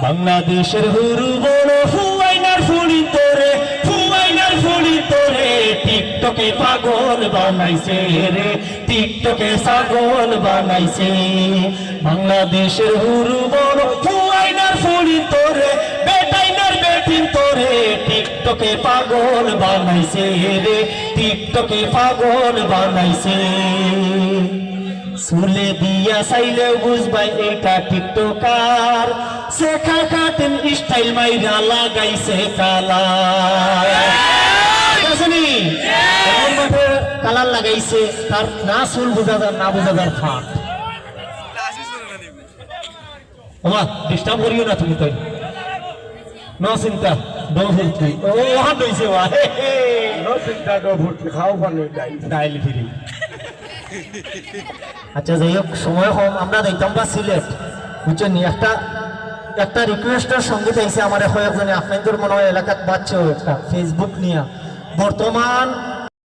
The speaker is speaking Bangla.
বাংলাদেশের হুরু বড়, হুয়াইনার ফুলি তোরে, হুয়াইনার ফুলি তোরে, টিকটকে পাগল বানাইছে রে, টিকটকে ছাগল বানাইছে। বাংলাদেশের হুরু বড়, হুয়াইনার ফুলি তোরে, বেটাইনার বেটিন তোরে, টিকটকে পাগল বানাইছে রে, টিকটকে পাগল বানাইছে। সুলে দিয়া চাইলে বুঝবাই এটা টিকটকার। শেখা কাটেন স্টাইল মাইরা লাগাইছে মাঠে কালার লাগাইছে তার না চুল বোঝা যার না বোঝা যার ফাট। ওমা ডিস্টার্ব করিও না তুমি তাই। ন চিন্তা দৌ ফুলতি ও হাত হইছে ওয়া হে হে। No চিন্তা তো ভর্তি খাও পানি ডাইল ফিরি আচ্ছা যাই হোক, সময় কম, আমরা দেখতাম বা সিলেট। বুঝছেন একটা একটা রিকোয়েস্টের সংগীত আইসে আমার কয়েকজনে। আপনাদের মনে হয় এলাকার বাচ্চা একটা। ফেসবুক নিয়ে। বর্তমান